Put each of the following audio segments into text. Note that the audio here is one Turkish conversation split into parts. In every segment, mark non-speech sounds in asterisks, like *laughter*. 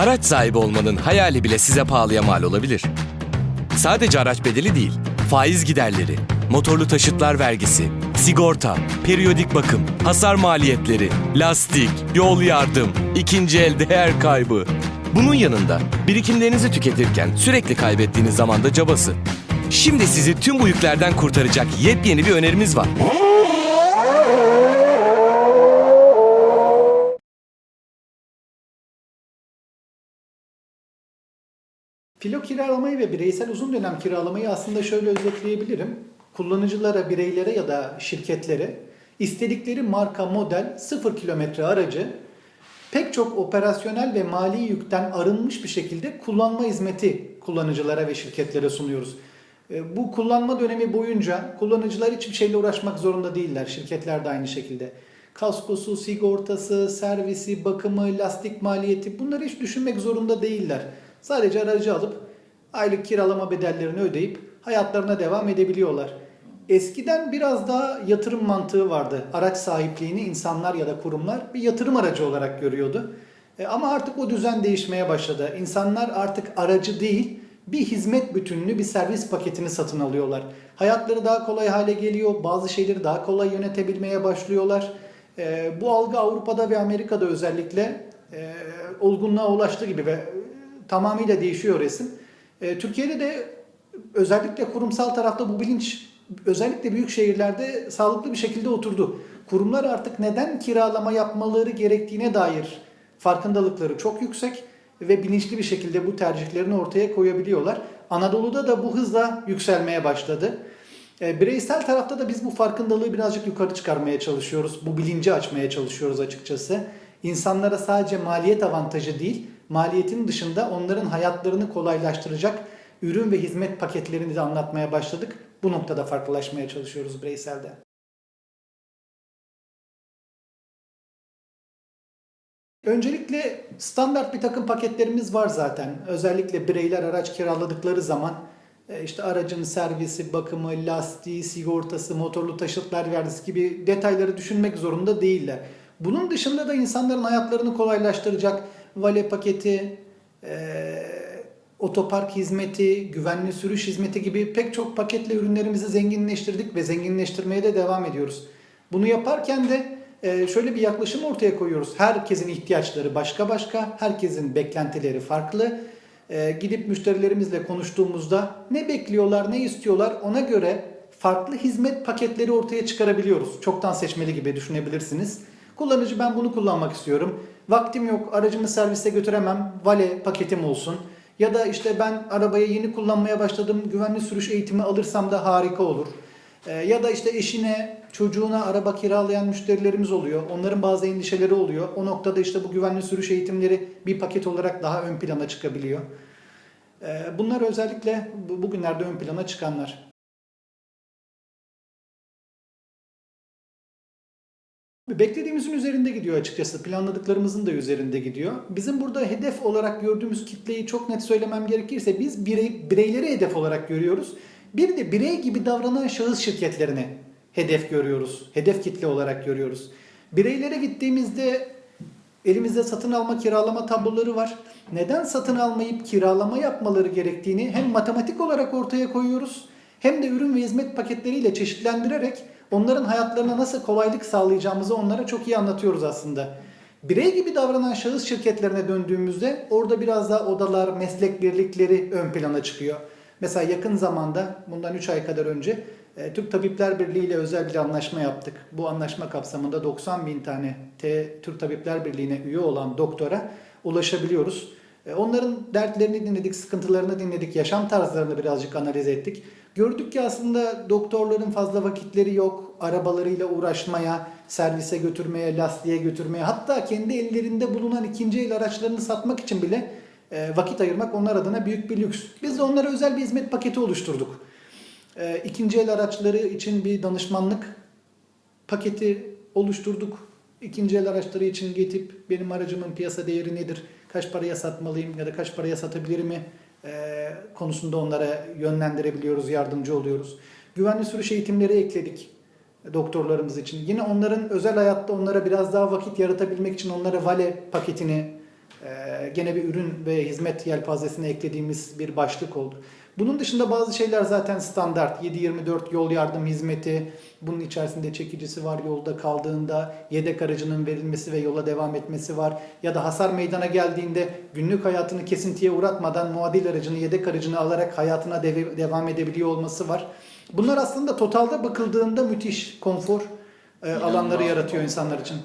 Araç sahibi olmanın hayali bile size pahalıya mal olabilir. Sadece araç bedeli değil, faiz giderleri, motorlu taşıtlar vergisi, sigorta, periyodik bakım, hasar maliyetleri, lastik, yol yardım, ikinci el değer kaybı. Bunun yanında birikimlerinizi tüketirken sürekli kaybettiğiniz zamanda cabası. Şimdi sizi tüm bu yüklerden kurtaracak yepyeni bir önerimiz var. Filo kiralamayı ve bireysel uzun dönem kiralamayı aslında şöyle özetleyebilirim. Kullanıcılara, bireylere ya da şirketlere istedikleri marka, model, sıfır kilometre aracı pek çok operasyonel ve mali yükten arınmış bir şekilde kullanma hizmeti kullanıcılara ve şirketlere sunuyoruz. E, Bu kullanma dönemi boyunca kullanıcılar hiçbir şeyle uğraşmak zorunda değiller. Şirketler de aynı şekilde. Kaskosu, sigortası, servisi, bakımı, lastik maliyeti bunları hiç düşünmek zorunda değiller. Sadece aracı alıp aylık kiralama bedellerini ödeyip hayatlarına devam edebiliyorlar. Eskiden biraz daha yatırım mantığı vardı. Araç sahipliğini insanlar ya da kurumlar bir yatırım aracı olarak görüyordu. E, ama artık o düzen değişmeye başladı. İnsanlar artık aracı değil, bir hizmet bütününü, bir servis paketini satın alıyorlar. Hayatları daha kolay hale geliyor, bazı şeyleri daha kolay yönetebilmeye başlıyorlar. E, bu algı Avrupa'da ve Amerika'da özellikle e, olgunluğa ulaştı gibi ve tamamıyla değişiyor resim. E, Türkiye'de de özellikle kurumsal tarafta bu bilinç özellikle büyük şehirlerde sağlıklı bir şekilde oturdu. Kurumlar artık neden kiralama yapmaları gerektiğine dair farkındalıkları çok yüksek ve bilinçli bir şekilde bu tercihlerini ortaya koyabiliyorlar. Anadolu'da da bu hızla yükselmeye başladı. E, bireysel tarafta da biz bu farkındalığı birazcık yukarı çıkarmaya çalışıyoruz. Bu bilinci açmaya çalışıyoruz açıkçası. İnsanlara sadece maliyet avantajı değil, maliyetin dışında onların hayatlarını kolaylaştıracak ürün ve hizmet paketlerini de anlatmaya başladık. Bu noktada farklılaşmaya çalışıyoruz bireyselde. Öncelikle standart bir takım paketlerimiz var zaten. Özellikle bireyler araç kiraladıkları zaman e, işte aracın servisi, bakımı, lastiği, sigortası, motorlu taşıtlar vergisi gibi detayları düşünmek zorunda değiller. Bunun dışında da insanların hayatlarını kolaylaştıracak vale paketi, e, otopark hizmeti, güvenli sürüş hizmeti gibi pek çok paketle ürünlerimizi zenginleştirdik ve zenginleştirmeye de devam ediyoruz. Bunu yaparken de e, şöyle bir yaklaşım ortaya koyuyoruz. Herkesin ihtiyaçları başka başka, herkesin beklentileri farklı. E, Gidip müşterilerimizle konuştuğumuzda ne bekliyorlar, ne istiyorlar ona göre farklı hizmet paketleri ortaya çıkarabiliyoruz. Çoktan seçmeli gibi düşünebilirsiniz. Kullanıcı ben bunu kullanmak istiyorum. Vaktim yok, aracımı servise götüremem, vale paketim olsun. Ya da işte ben arabayı yeni kullanmaya başladım, güvenli sürüş eğitimi alırsam da harika olur. Ee, ya da işte eşine, çocuğuna araba kiralayan müşterilerimiz oluyor. Onların bazı endişeleri oluyor. O noktada işte bu güvenli sürüş eğitimleri bir paket olarak daha ön plana çıkabiliyor. Ee, bunlar özellikle bu- bugünlerde ön plana çıkanlar. Beklediğimizin üzerinde gidiyor açıkçası. Planladıklarımızın da üzerinde gidiyor. Bizim burada hedef olarak gördüğümüz kitleyi çok net söylemem gerekirse biz birey, bireyleri hedef olarak görüyoruz. Bir de birey gibi davranan şahıs şirketlerini hedef görüyoruz. Hedef kitle olarak görüyoruz. Bireylere gittiğimizde elimizde satın alma kiralama tabloları var. Neden satın almayıp kiralama yapmaları gerektiğini hem matematik olarak ortaya koyuyoruz hem de ürün ve hizmet paketleriyle çeşitlendirerek onların hayatlarına nasıl kolaylık sağlayacağımızı onlara çok iyi anlatıyoruz aslında. Birey gibi davranan şahıs şirketlerine döndüğümüzde orada biraz daha odalar, meslek birlikleri ön plana çıkıyor. Mesela yakın zamanda bundan 3 ay kadar önce e, Türk Tabipler Birliği ile özel bir anlaşma yaptık. Bu anlaşma kapsamında 90 bin tane T, Türk Tabipler Birliği'ne üye olan doktora ulaşabiliyoruz. E, Onların dertlerini dinledik, sıkıntılarını dinledik, yaşam tarzlarını birazcık analiz ettik. Gördük ki aslında doktorların fazla vakitleri yok. Arabalarıyla uğraşmaya, servise götürmeye, lastiğe götürmeye, hatta kendi ellerinde bulunan ikinci el araçlarını satmak için bile e, vakit ayırmak onlar adına büyük bir lüks. Biz de onlara özel bir hizmet paketi oluşturduk. E, İkinci el araçları için bir danışmanlık paketi oluşturduk. İkinci el araçları için getip benim aracımın piyasa değeri nedir, kaç paraya satmalıyım ya da kaç paraya satabilirim mi e, konusunda onlara yönlendirebiliyoruz, yardımcı oluyoruz. Güvenli sürüş eğitimleri ekledik doktorlarımız için. Yine onların özel hayatta onlara biraz daha vakit yaratabilmek için onlara vale paketini Ee, gene bir ürün ve hizmet yelpazesine eklediğimiz bir başlık oldu. Bunun dışında bazı şeyler zaten standart. 7-24 yol yardım hizmeti, bunun içerisinde çekicisi var yolda kaldığında, yedek aracının verilmesi ve yola devam etmesi var. Ya da hasar meydana geldiğinde günlük hayatını kesintiye uğratmadan muadil aracını, yedek aracını alarak hayatına deve- devam edebiliyor olması var. Bunlar aslında totalde bakıldığında müthiş konfor e, alanları yaratıyor insanlar için.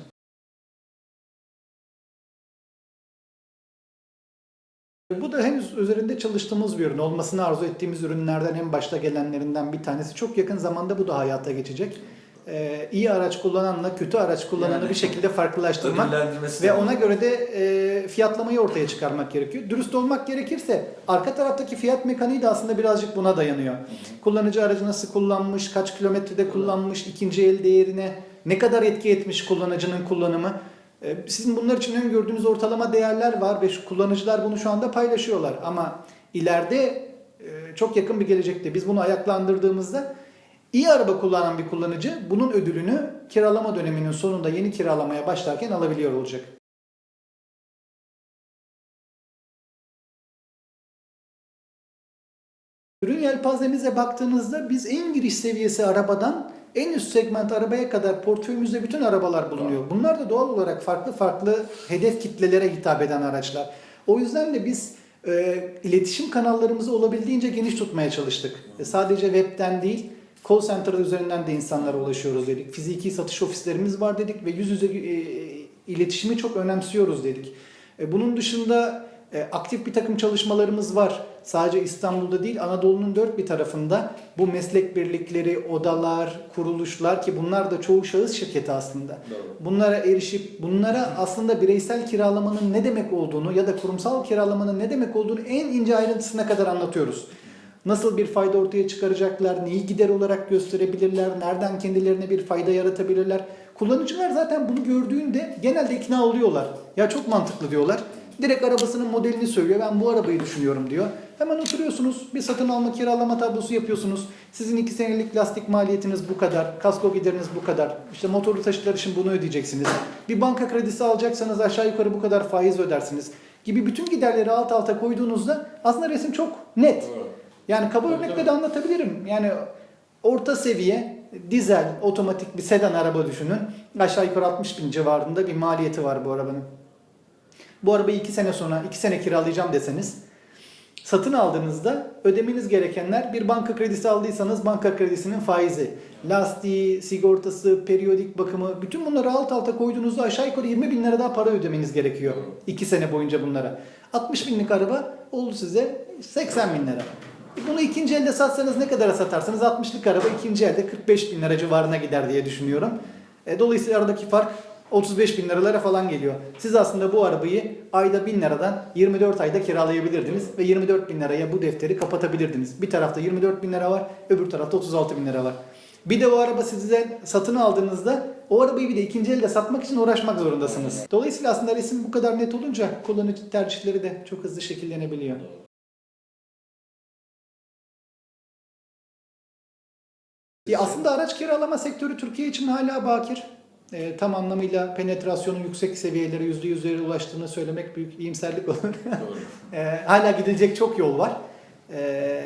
Bu da henüz üzerinde çalıştığımız bir ürün. Olmasını arzu ettiğimiz ürünlerden en başta gelenlerinden bir tanesi. Çok yakın zamanda bu da hayata geçecek. Ee, iyi araç kullananla kötü araç kullananı Yani bir şekilde farklılaştırmak ve ona göre de e, fiyatlamayı ortaya çıkarmak gerekiyor. Dürüst olmak gerekirse arka taraftaki fiyat mekaniği de aslında birazcık buna dayanıyor. Kullanıcı aracı nasıl kullanmış, kaç kilometrede kullanmış, ikinci el değerine ne kadar etki etmiş kullanıcının kullanımı. E, Sizin bunlar için öngördüğünüz ortalama değerler var ve kullanıcılar bunu şu anda paylaşıyorlar. Ama ileride e, çok yakın bir gelecekte biz bunu ayaklandırdığımızda iyi araba kullanan bir kullanıcı bunun ödülünü kiralama döneminin sonunda yeni kiralamaya başlarken alabiliyor olacak. Ürün yelpazemize baktığınızda biz en giriş seviyesi arabadan en üst segment arabaya kadar portföyümüzde bütün arabalar bulunuyor. Bunlar da doğal olarak farklı farklı hedef kitlelere hitap eden araçlar. O yüzden de biz e, iletişim kanallarımızı olabildiğince geniş tutmaya çalıştık. E, sadece webten değil, call center üzerinden de insanlara ulaşıyoruz dedik. Fiziki satış ofislerimiz var dedik ve yüz yüze e, iletişimi çok önemsiyoruz dedik. E, bunun dışında e, aktif bir takım çalışmalarımız var. Sadece İstanbul'da değil Anadolu'nun dört bir tarafında bu meslek birlikleri, odalar, kuruluşlar ki bunlar da çoğu şahıs şirketi aslında. Doğru. Bunlara erişip bunlara aslında bireysel kiralamanın ne demek olduğunu ya da kurumsal kiralamanın ne demek olduğunu en ince ayrıntısına kadar anlatıyoruz. Nasıl bir fayda ortaya çıkaracaklar, neyi gider olarak gösterebilirler, nereden kendilerine bir fayda yaratabilirler. Kullanıcılar zaten bunu gördüğünde genelde ikna oluyorlar. Ya çok mantıklı diyorlar. Direkt arabasının modelini söylüyor. Ben bu arabayı düşünüyorum diyor. Hemen oturuyorsunuz. Bir satın alma kiralama tablosu yapıyorsunuz. Sizin iki senelik lastik maliyetiniz bu kadar. Kasko gideriniz bu kadar. İşte motorlu taşıtlar için bunu ödeyeceksiniz. Bir banka kredisi alacaksanız aşağı yukarı bu kadar faiz ödersiniz. Gibi bütün giderleri alt alta koyduğunuzda aslında resim çok net. Yani kaba Tabii, örnekle de anlatabilirim. Yani orta seviye dizel otomatik bir sedan araba düşünün. Aşağı yukarı 60 bin civarında bir maliyeti var bu arabanın. Bu arabayı 2 sene sonra 2 sene kiralayacağım deseniz satın aldığınızda ödemeniz gerekenler bir banka kredisi aldıysanız banka kredisinin faizi, lastiği, sigortası, periyodik bakımı bütün bunları alt alta koyduğunuzda aşağı yukarı 20 bin lira daha para ödemeniz gerekiyor. 2 sene boyunca bunlara. 60 binlik araba oldu size 80 bin lira. Bunu ikinci elde satsanız ne kadara satarsınız? 60'lık araba ikinci elde 45 bin lira civarına gider diye düşünüyorum. E, dolayısıyla aradaki fark 35 bin liralara falan geliyor. Siz aslında bu arabayı ayda 1000 liradan 24 ayda kiralayabilirdiniz ve 24 bin liraya bu defteri kapatabilirdiniz. Bir tarafta 24 bin lira var, öbür tarafta 36 bin lira var. Bir de o araba size satın aldığınızda o arabayı bir de ikinci elde satmak için uğraşmak zorundasınız. Dolayısıyla aslında resim bu kadar net olunca kullanıcı tercihleri de çok hızlı şekillenebiliyor. Ya aslında araç kiralama sektörü Türkiye için hala bakir. E, tam anlamıyla penetrasyonun yüksek seviyelere yüzde yüzlere ulaştığını söylemek büyük iyimserlik olur. Doğru. *laughs* E, hala gidilecek çok yol var. E,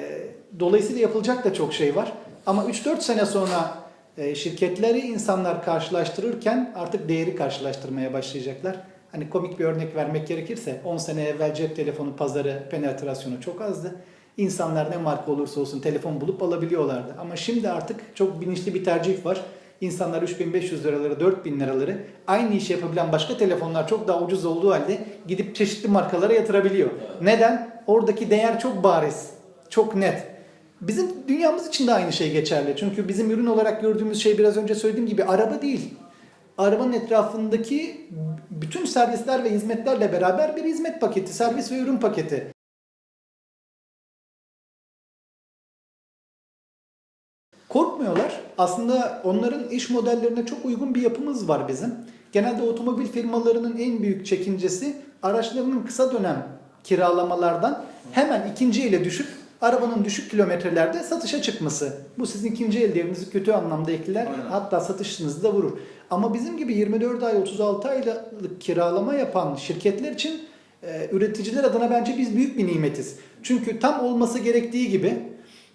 dolayısıyla yapılacak da çok şey var. Ama 3-4 sene sonra e, şirketleri insanlar karşılaştırırken artık değeri karşılaştırmaya başlayacaklar. Hani komik bir örnek vermek gerekirse 10 sene evvel cep telefonu pazarı penetrasyonu çok azdı. İnsanlar ne marka olursa olsun telefon bulup alabiliyorlardı. Ama şimdi artık çok bilinçli bir tercih var. İnsanlar 3500 liraları, 4000 liraları aynı işi yapabilen başka telefonlar çok daha ucuz olduğu halde gidip çeşitli markalara yatırabiliyor. Neden? Oradaki değer çok bariz, çok net. Bizim dünyamız için de aynı şey geçerli. Çünkü bizim ürün olarak gördüğümüz şey biraz önce söylediğim gibi araba değil. Arabanın etrafındaki bütün servisler ve hizmetlerle beraber bir hizmet paketi, servis ve ürün paketi. Korkmuyorlar. Aslında onların iş modellerine çok uygun bir yapımız var bizim. Genelde otomobil firmalarının en büyük çekincesi araçlarının kısa dönem kiralamalardan hemen ikinci ele düşüp arabanın düşük kilometrelerde satışa çıkması. Bu sizin ikinci el değerinizi kötü anlamda etkiler. Aynen. Hatta satışınızı da vurur. Ama bizim gibi 24 ay 36 aylık kiralama yapan şirketler için Ee, üreticiler adına bence biz büyük bir nimetiz. Çünkü tam olması gerektiği gibi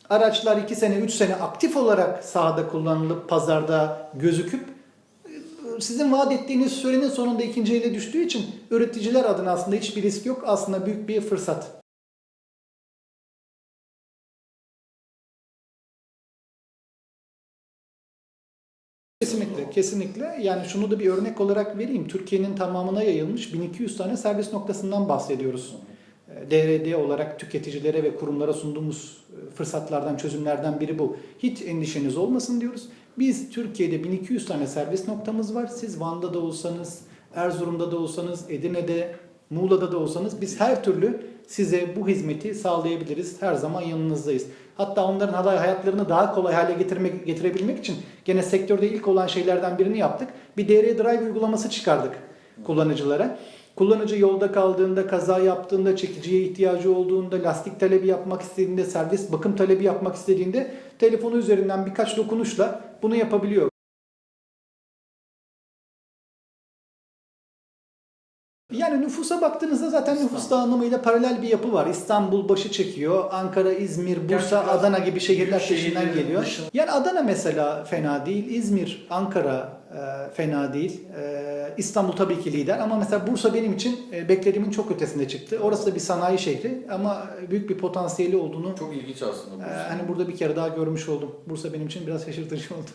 araçlar 2 sene 3 sene aktif olarak sahada kullanılıp pazarda gözüküp e, sizin vaat ettiğiniz sürenin sonunda ikinci ele düştüğü için üreticiler adına aslında hiçbir risk yok. Aslında büyük bir fırsat. Kesinlikle, kesinlikle. Yani şunu da bir örnek olarak vereyim. Türkiye'nin tamamına yayılmış 1200 tane servis noktasından bahsediyoruz. DRD olarak tüketicilere ve kurumlara sunduğumuz e, fırsatlardan, çözümlerden biri bu. Hiç endişeniz olmasın diyoruz. Biz Türkiye'de 1200 tane servis noktamız var. Siz Van'da da olsanız, Erzurum'da da olsanız, Edirne'de, Muğla'da da olsanız biz her türlü size bu hizmeti sağlayabiliriz. Her zaman yanınızdayız. Hatta onların haday hayatlarını daha kolay hale getirmek getirebilmek için gene sektörde ilk olan şeylerden birini yaptık. Bir DR Drive uygulaması çıkardık kullanıcılara. Kullanıcı yolda kaldığında, kaza yaptığında, çekiciye ihtiyacı olduğunda, lastik talebi yapmak istediğinde, servis bakım talebi yapmak istediğinde telefonu üzerinden birkaç dokunuşla bunu yapabiliyor. Yani nüfusa baktığınızda zaten nüfus dağılımıyla paralel bir yapı var. İstanbul başı çekiyor. Ankara, İzmir, Bursa, biraz Adana gibi şehirler peşinden geliyor. dışında- Yani Adana mesela fena değil. İzmir, Ankara e, fena değil. E, İstanbul tabii ki lider ama mesela Bursa benim için e, beklediğimin çok ötesinde çıktı. Orası da bir sanayi şehri ama büyük bir potansiyeli olduğunu Çok ilginç aslında bu. e, hani burada bir kere daha görmüş oldum. Bursa benim için biraz şaşırtıcı oldu.